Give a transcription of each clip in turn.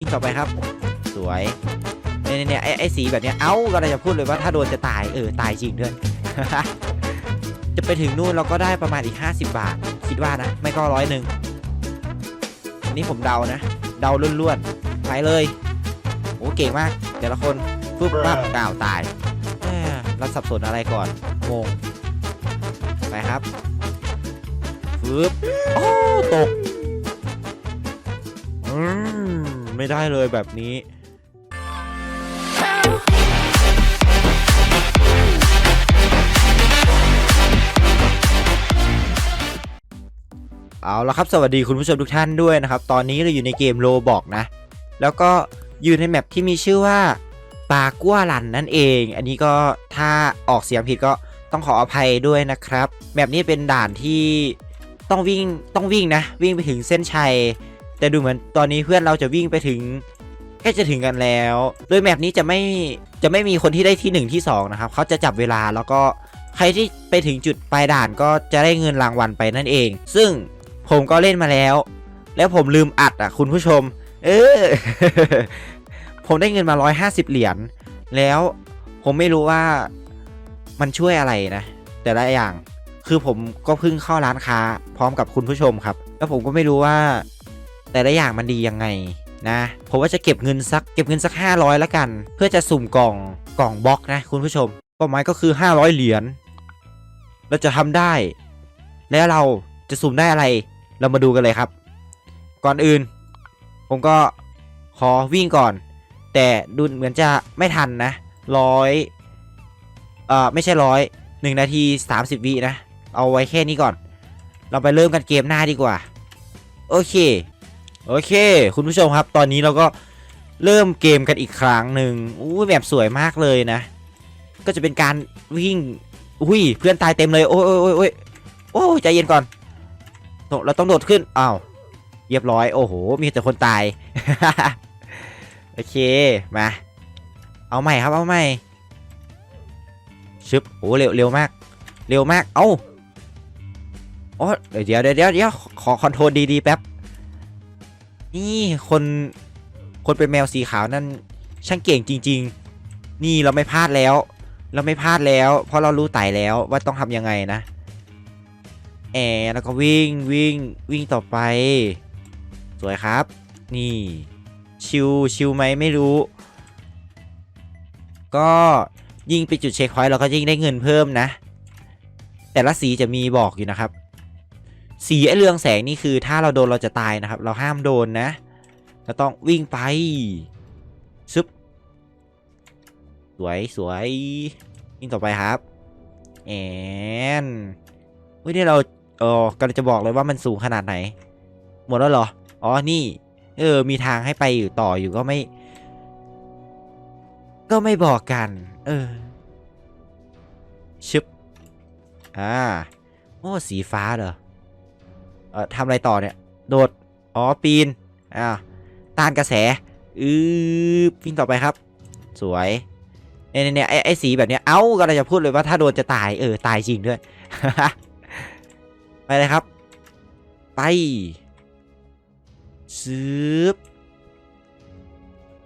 วิ่งต่อไปครับ สวยเนี่ยเนี่ยเนี่ยไอ้ไอ้สีแบบเนี้ยเอ้าก็เลยจะพูดเลยว่าถ้าโดนจะตายเออตายจริงด้วย จะไปถึงนู่นเราก็ได้ประมาณอีก 50 บาท คิดว่านะ ไม่ก็ร้อยหนึ่งอันนี้ผมเดานะ เดาล้วนๆไปเลยโอ้เก่งมากแต่ละคนปุ๊บปั๊บดาวตายเอ้อเราสับสนอะไรก่อนงงไปครับปึ๊บโอ้ตกอืม ไม่ได้เลยแบบนี้ เอาละครับสวัสดีคุณผู้ชมทุกท่านด้วยนะครับ ตอนนี้เราอยู่ในเกมโลบอกนะ แล้วก็อยู่ในแมปที่มีชื่อว่าปากัวลันนั่นเอง อันนี้ก็ถ้าออกเสียงผิดก็ต้องขออภัยด้วยนะครับ แมปนี้เป็นด่านที่ต้องวิ่งต้องวิ่งนะ วิ่งไปถึงเส้นชัย แต่ดูเหมือนตอนนี้เพื่อนเราจะวิ่งไปถึงใกล้จะถึงกันแล้ว โดยแมปนี้จะไม่จะไม่มีคนที่ได้ที่หนึ่งที่สองนะครับ เขาจะจับเวลาแล้วก็ใครที่ไปถึงจุดปลายด่านก็จะได้เงินรางวัลไปนั่นเอง ซึ่งผมก็เล่นมาแล้ว แล้วผมลืมอัดอะคุณผู้ชม เออ ผมได้เงินมา 150 เหรียญ แล้วผมไม่รู้ว่ามันช่วยอะไรนะ แต่ละอย่าง คือผมก็เพิ่งเข้าร้านค้าพร้อมกับคุณผู้ชมครับ แล้วผมก็ไม่รู้ว่า แต่ละอย่างมันดียังไงนะผมว่าจะเก็บเงินสักเก็บเงินสัก 500ละกัน เพื่อจะสุ่มกล่องกล่องบล็อกนะคุณผู้ชมเป้าหมายก็คือ 500 เหรียญเราจะทำได้ แล้วเราจะสุ่มได้อะไร เรามาดูกันเลยครับ ก่อนอื่น ผมก็ขอวิ่งก่อน แต่ดูเหมือนจะไม่ทันนะร้อยเอ่อไม่ใช่ร้อยหนึ่งนาทีสามสิบวินะ เอาไว้แค่นี้ก่อน เราไปเริ่มกันเกมหน้าดีกว่า โอเค โอเค คุณผู้ชมครับ ตอนนี้เราก็เริ่มเกมกันอีกครั้งหนึ่งอู้แบบสวยมากเลยนะ ก็จะเป็นการวิ่งอุ้ยเพื่อนตายเต็มเลย โอ้ยโอ้ยโอ้ยโอ้ยโอ้ใจเย็นก่อน เราต้องโดดขึ้นอ้าวเรียบร้อย โอ้โห มีแต่คนตาย โอเค มา เอาใหม่ครับ เอาใหม่ ชึบ โอ้เร็วเร็วมาก เร็วมาก เอ้าโอ้เดี๋ยวเดี๋ยวเดี๋ยวเดี๋ยวขอคอนโทรลดีๆแป๊บ นี่คนคนเป็นแมวสีขาวนั่นช่างเก่งจริง ๆ นี่เราไม่พลาดแล้ว เราไม่พลาดแล้ว เพราะเรารู้ไต่แล้วว่าต้องทำยังไงนะแอร์แล้วก็วิ่งวิ่งวิ่งต่อไป สวยครับ นี่ ชิวชิวไหมไม่รู้ ก็ยิ่งไปจุดเช็คพอยต์เราก็ยิ่งได้เงินเพิ่มนะ แต่ละสีจะมีบอกอยู่นะครับ สีไอเรืองแสงนี่คือถ้าเราโดนเราจะตายนะครับ เราห้ามโดนนะเราต้องวิ่งไปซึบสวยสวยวิ่งต่อไปครับแอนเฮ้ยนี่เราเออกำลังจะบอกเลยว่ามันสูงขนาดไหน หมดแล้วเหรอ อ๋อ นี่ เออ มีทางให้ไปอยู่ต่ออยู่ก็ไม่ ก็ไม่บอกกัน เออ ชึบ อ่า โอ้ สีฟ้าเหรอ เออทำอะไรต่อเนี่ย โดด อ๋อ ปีน อ่า ต้านกระแส อือวิ่งต่อไปครับ สวยเนี่ยเนี่ยไอไอสีแบบเนี้ย เอ้าก็เลยจะพูดเลยว่าถ้าโดนจะตาย เออ ตายจริงด้วย ไปเลยครับ ไปซื้อ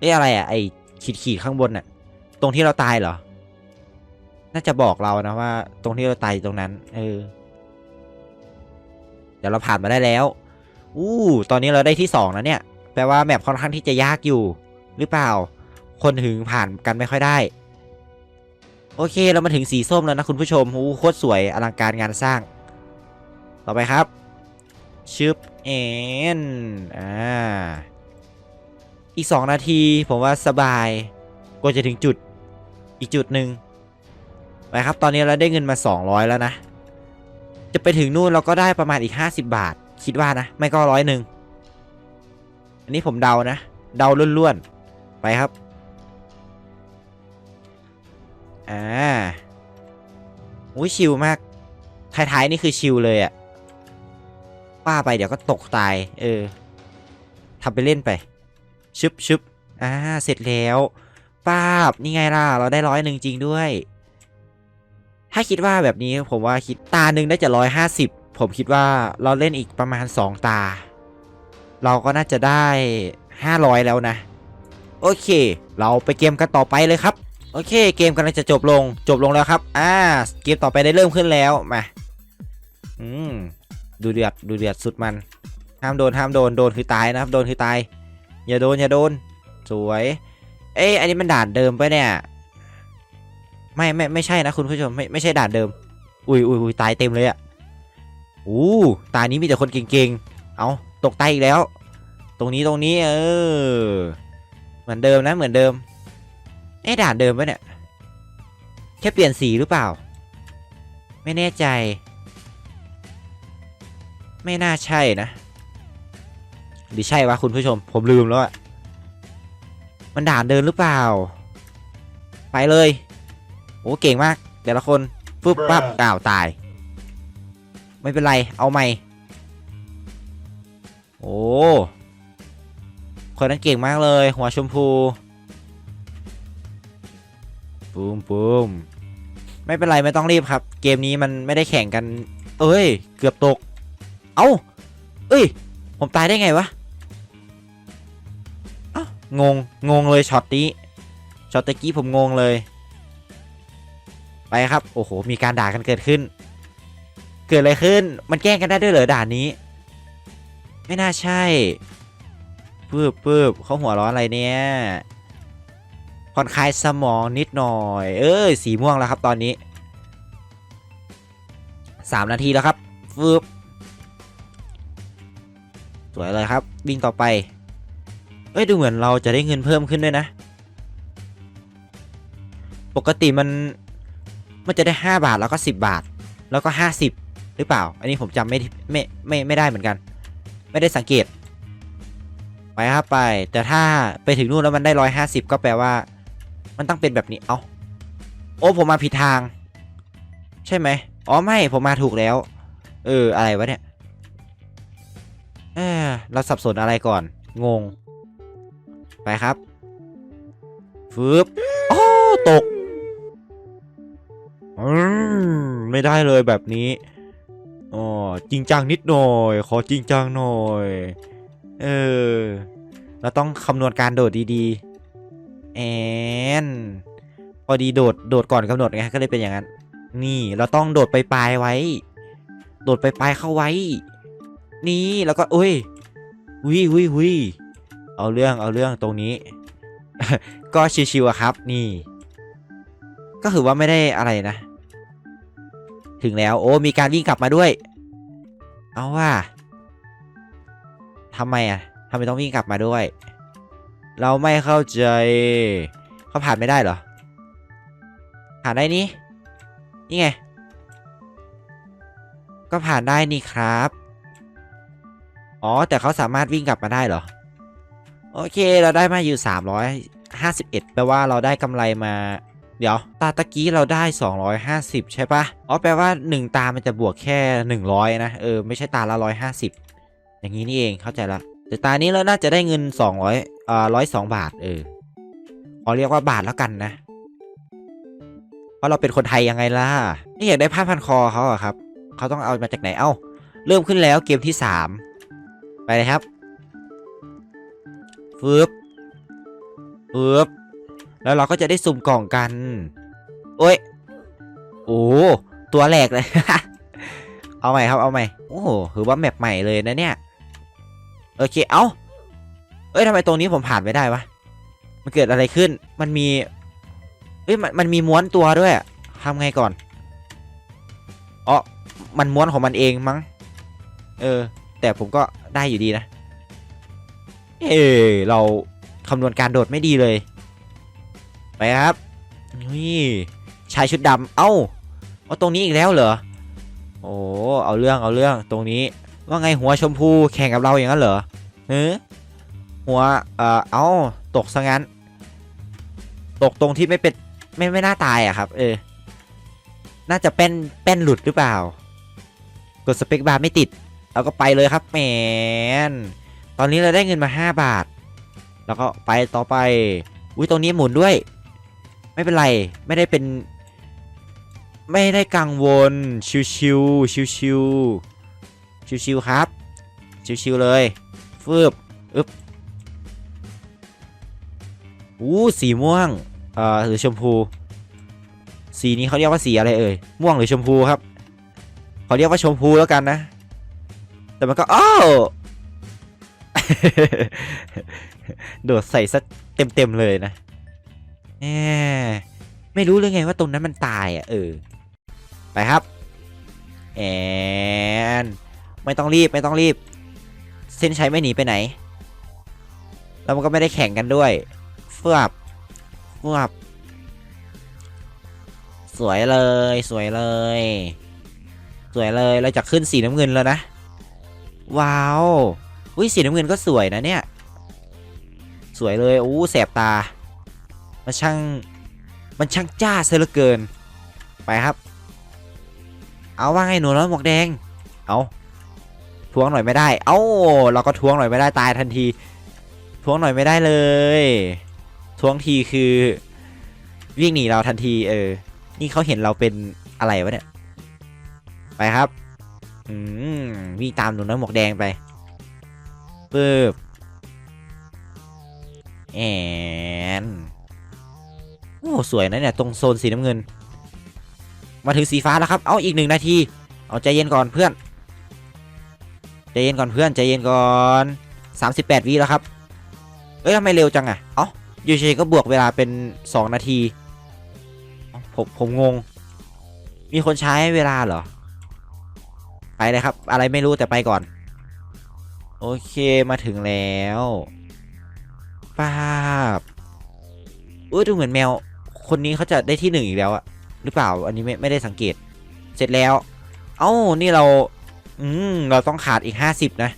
นี่อะไรอะ ไอขีดขีดข้างบนน่ะ ตรงที่เราตายเหรอ น่าจะบอกเรานะว่า ตรงที่เราตายตรงนั้น เออ เดี๋ยวเราผ่านมาได้แล้ว อู้ ตอนนี้เราได้ที่สองแล้วเนี่ย แปลว่าแมปค่อนข้างที่จะยากอยู่ หรือเปล่า คนถึงผ่านกันไม่ค่อยได้ โอเค เรามาถึงสีส้มแล้วนะคุณผู้ชมอู้โคตรสวยอลังการงานสร้าง ต่อไปครับ ชึบเอ็นอ่า อีก 2 นาทีผมว่าสบายกว่าจะถึงจุดอีกจุดหนึ่งไปครับ ตอนนี้เราได้เงินมา 200 แล้วนะ จะไปถึงนู่นเราก็ได้ประมาณอีก 50 บาท คิดว่านะ ไม่ก็ร้อยหนึ่งอันนี้ผมเดานะ เดาล้วนๆ ไปครับ อ่าอุ้ยชิลมาก ท้ายๆ นี่คือชิลเลยอะป้าไปเดี๋ยวก็ตกตาย เออทำไปเล่นไป ชึบชึบอ่า เสร็จแล้วป้าบ นี่ไงล่ะ เราได้ร้อยหนึ่งจริงด้วย ถ้าคิดว่าแบบนี้ผมว่าคิดตาหนึ่งได้จะร้อยห้าสิบผมคิดว่าเราเล่นอีกประมาณสองตา เราก็น่าจะได้500แล้วนะ โอเค เราไปเกมกันต่อไปเลยครับ โอเค เกมกำลังจะจบลงจบลงแล้วครับ อ่า เกมต่อไปได้เริ่มขึ้นแล้วมาอืมดูเดือดดูเดือดสุดมัน ห้ามโดนห้ามโดนโดนคือตายนะครับโดนคือตาย อย่าโดนอย่าโดน สวย เอ้ยอันนี้มันด่านเดิมปะเนี่ย ไม่ไม่ไม่ใช่นะคุณผู้ชมไม่ไม่ใช่ด่านเดิม อุ้ยอุ้ยอุ้ยตายเต็มเลยอะอู้ตานี้มีแต่คนเก่งๆ เอาตกตายอีกแล้ว ตรงนี้ตรงนี้เออ เหมือนเดิมนะเหมือนเดิมเอ๊ะด่านเดิมปะเนี่ย แค่เปลี่ยนสีหรือเปล่า ไม่แน่ใจ ไม่น่าใช่นะหรือใช่วะคุณผู้ชม ผมลืมแล้วอะมันด่านเดินหรือเปล่า ไปเลย โอ้เก่งมาก แต่ละคนฟึบปั๊บอ้าวตาย ไม่เป็นไร เอาใหม่ โอ้คนนั้นเก่งมากเลย หัวชมพูปูมปูมไม่เป็นไรไม่ต้องรีบครับ เกมนี้มันไม่ได้แข่งกัน เอ้ย เกือบตก เอ้า เอ้ย ผมตายได้ไงวะเอ้างง งงเลยช็อตนี้ช็อตตะกี้ผมงงเลย ไปครับ โอ้โห มีการด่ากันเกิดขึ้น เกิดอะไรขึ้น มันแกล้งกันได้ด้วยเหรอด่านนี้ ไม่น่าใช่ปืบปืบเขาหัวร้อนอะไรเนี่ยผ่อนคลายสมองนิดหน่อย เอ้ย สีม่วงแล้วครับตอนนี้สามนาทีแล้วครับฟืบสวยเลยครับ วิ่งต่อไป เอ้ย ดูเหมือนเราจะได้เงินเพิ่มขึ้นด้วยนะ ปกติมัน มันจะได้ 5 บาทแล้วก็ 10 บาท แล้วก็ 50 หรือเปล่า อันนี้ผมจำไม่ไม่ไม่ไม่ได้เหมือนกัน ไม่ได้สังเกต ไปครับไป แต่ถ้าไปถึงนู่นแล้วมันได้ร้อยห้าสิบก็แปลว่า มันต้องเป็นแบบนี้ เอาโอ้ผมมาผิดทาง ใช่ไหมอ๋อไม่ผมมาถูกแล้ว เอออะไรวะเนี่ยเออเราสับสนอะไรก่อน งง ไปครับฟืบโอ้ตก ไม่ได้เลยแบบนี้อ๋อจริงจังนิดหน่อย ขอจริงจังหน่อย เออ เราต้องคำนวณการโดดดีๆ แอนพอดีโดดโดดก่อนกำหนดไงก็เลยเป็นอย่างนั้น นี่เราต้องโดดไปปลายไว้ โดดไปปลายเข้าไว้ นี่แล้วก็อุ้ยวิวิวิเอาเรื่องเอาเรื่องตรงนี้ ก็ชิวๆครับ นี่ ก็ถือว่าไม่ได้อะไรนะ ถึงแล้วโอ้มีการวิ่งกลับมาด้วย เอาว่าทำไมอะทำไมต้องวิ่งกลับมาด้วย เราไม่เข้าใจเขาผ่านไม่ได้เหรอ ผ่านได้นี่นี่ไง ก็ผ่านได้นี่ครับ อ๋อ แต่เขาสามารถวิ่งกลับมาได้เหรอ โอเค เราได้มาอยู่ 351แปลว่าเราได้กำไรมา เดี๋ยว ตาตะกี้เราได้ 250 ใช่ปะอ๋อแปลว่า 1 ตา มันจะบวกแค่ 100 นะ เออ ไม่ใช่ตาละ 150 อย่างนี้นี่เองเข้าใจละแต่ตานี้เราน่าจะได้เงิน 200อ่า102 บาท เออขอเรียกว่าบาทแล้วกันนะเพราะเราเป็นคนไทยยังไงล่ะนี่อยากได้ผ้าพันคอเขาอะครับเขาต้องเอามาจากไหนเอ้า เริ่มขึ้นแล้วเกมที่ 3 ไปเลยครับฟืบฟืบ แล้วเราก็จะได้สุ่มกล่องกัน โอ้ย โอ้ ตัวแหลกเลย เอาใหม่ครับเอาใหม่ โอ้โหถือว่าแมปใหม่เลยนะเนี่ย โอเค เอาเอ้ยทำไมตรงนี้ผมผ่านไม่ได้วะ มันเกิดอะไรขึ้น มันมี เอ้ย มันมันมีม้วนตัวด้วยทำไงก่อนอ๋อมันม้วนของมันเองมั้ง เออ แต่ผมก็ได้อยู่ดีนะ เออเราคำนวณการโดดไม่ดีเลย ไปครับนี่ชายชุดดำเอ้าเอาตรงนี้อีกแล้วเหรอโอ้เอาเรื่องเอาเรื่องตรงนี้ว่าไงหัวชมพูแข่งกับเราอย่างนั้นเหรอเออหัวเอ่อเอ้าตกซะงั้น ตกตรงที่ไม่เป็นไม่ไม่น่าตายอะครับ เออ น่าจะเป็นแป้นหลุดหรือเปล่า กดสเปคบาร์ไม่ติดเราก็ไปเลยครับแมนตอนนี้เราได้เงินมา 5 บาท แล้วก็ไปต่อไป อุ้ยตรงนี้หมุนด้วย ไม่เป็นไร ไม่ได้เป็น ไม่ได้กังวล ชิวชิวชิวชิวชิวชิวครับ ชิวชิวเลยฟืบอึบอู้สีม่วง เอ่อ หรือชมพู สีนี้เขาเรียกว่าสีอะไรเอ่ย ม่วงหรือชมพูครับเขาเรียกว่าชมพูแล้วกันนะ แต่มันก็อ้าวโดดใส่ซะเต็มเต็มๆเลยนะ แหมไม่รู้เลยไงว่าตรงนั้นมันตายอะเออ ไปครับ แอนไม่ต้องรีบไม่ต้องรีบ เส้นชัยไม่หนีไปไหน แล้วมันก็ไม่ได้แข่งกันด้วยเฟือบเฟือบสวยเลยสวยเลย สวยเลยเราจะขึ้นสีน้ำเงินแล้วนะ ว้าวอุ้ยสีน้ำเงินก็สวยนะเนี่ย สวยเลยอู้แสบตา มันช่างมันช่างจ้าเสียเหลือเกิน ไปครับ เอาว่าไงหนูน้อยหมวกแดง เอาทวงหน่อยไม่ได้ เอ้าเราก็ทวงหน่อยไม่ได้ตายทันที ทวงหน่อยไม่ได้เลย ทวงทีคือวิ่งหนีเราทันที เออ นี่เขาเห็นเราเป็นอะไรวะเนี่ย ไปครับ อืมวิ่งตามหนูน้อยหมวกแดงไปปึ๊บแอนโอ้สวยนะเนี่ยตรงโซนสีน้ำเงิน มาถึงสีฟ้าแล้วครับ เอาอีกหนึ่งนาที เอาใจเย็นก่อนเพื่อน ใจเย็นก่อนเพื่อนใจเย็นก่อน 38วิแล้วครับ เอ้ยทำไมเร็วจังอะเอ้ายูเชก็บวกเวลาเป็น 2 นาที ผมผมงง มีคนใช้เวลาเหรอ ไปเลยครับ อะไรไม่รู้แต่ไปก่อน โอเคมาถึงแล้วป้าบอุ้ยดูเหมือนแมว คนนี้เขาจะได้ที่หนึ่งอีกแล้วอะหรือเปล่าอันนี้ไม่ไม่ได้สังเกต เสร็จแล้ว เอ้านี่เรา อืมเราต้องขาดอีก50นะ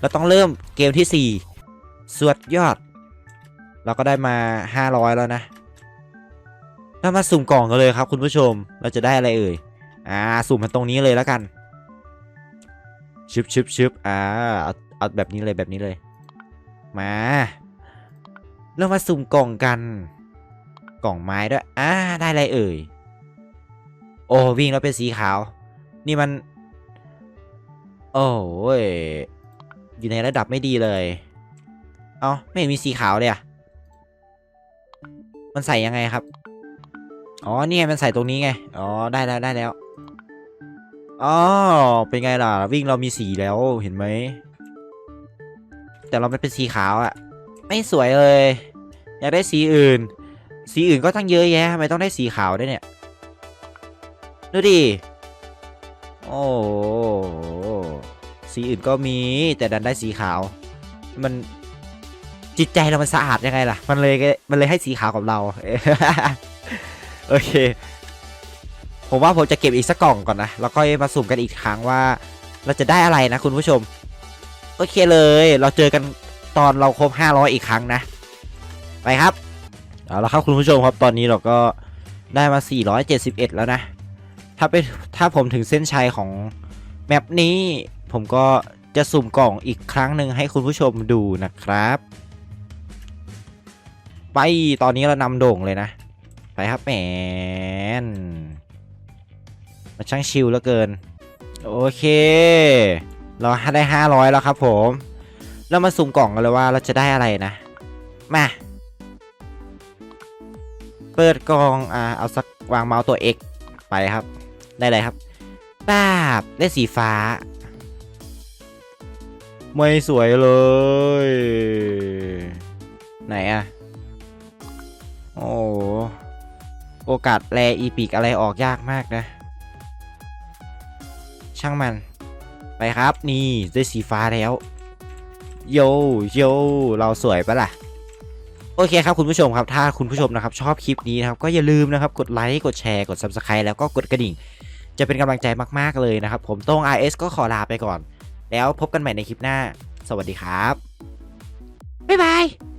เราต้องเริ่มเกมที่4สวดยอด เราก็ได้มา500แล้วนะเรามาสุ่มกล่องกันเลยครับ คุณผู้ชมเราจะได้อะไรเอ่ยอ่าสุ่มมันตรงนี้เลยแล้วกันชึบชึบชึบอ่าเอาเอาแบบนี้เลยแบบนี้เลย มา เรามาสุ่มกล่องกัน กล่องไม้ด้วย อ่า ได้อะไรเอ่ย โอ้วิ่งแล้วเป็นสีขาว นี่มัน โอ้ย อยู่ในระดับไม่ดีเลย เอาไม่เห็นมีสีขาวเลยอะมันใส่ยังไงครับ อ๋อเนี่ยมันใส่ตรงนี้ไง อ๋อ ได้แล้ว ได้แล้ว อ๋อ เป็นไงล่ะ วิ่งเรามีสีแล้ว เห็นไหม แต่เราไม่เป็นสีขาวอะไม่สวยเลย อยากได้สีอื่น สีอื่นก็ตั้งเยอะแยะทำไมต้องได้สีขาวด้วยเนี่ย ดูดิ โอ้สีอื่นก็มีแต่ดันได้สีขาว มันจิตใจเรามันสะอาดยังไงล่ะ มันเลยมันเลยให้สีขาวกับเรา โอเค ผมว่าผมจะเก็บอีกสักกล่องก่อนนะ แล้วก็มาสุ่มกันอีกครั้งว่า เราจะได้อะไรนะคุณผู้ชม โอเคเลย เราเจอกันตอนเราครบ500 อีกครั้งนะ ไปครับ เอาละครับคุณผู้ชมครับตอนนี้เราก็ได้มา 471 แล้วนะ ถ้าเป็นถ้าผมถึงเส้นชัยของแมปนี้ผมก็จะสุ่มกล่องอีกครั้งหนึ่งให้คุณผู้ชมดูนะครับ ไปตอนนี้เรานำโด่งเลยนะ ไปครับแหมนมาช่างชิลเหลือเกิน โอเค เราได้ 500 แล้วครับผม เรามาสุ่มกล่องกันเลยว่าเราจะได้อะไรนะ มา เปิดกองอ่าเอาสักวางเมาส์ตัว X ไปครับ ได้เลยครับป้าบได้สีฟ้า ไม่สวยเลย ไหนอะโอ้โหโอกาสแลอีปีกอะไรออกยากมากนะ ช่างมัน ไปครับนี่ได้สีฟ้าแล้ว โยโยเราสวยปะล่ะ โอเคครับคุณผู้ชมครับถ้าคุณผู้ชมนะครับชอบคลิปนี้นะครับก็อย่าลืมนะครับกดไลค์กดแชร์กด Subscribe แล้วก็กดกระดิ่ง จะเป็นกำลังใจมากๆเลยนะครับ ผมโต้ง RS ก็ขอลาไปก่อน แล้วพบกันใหม่ในคลิปหน้า สวัสดีครับบ๊ายบาย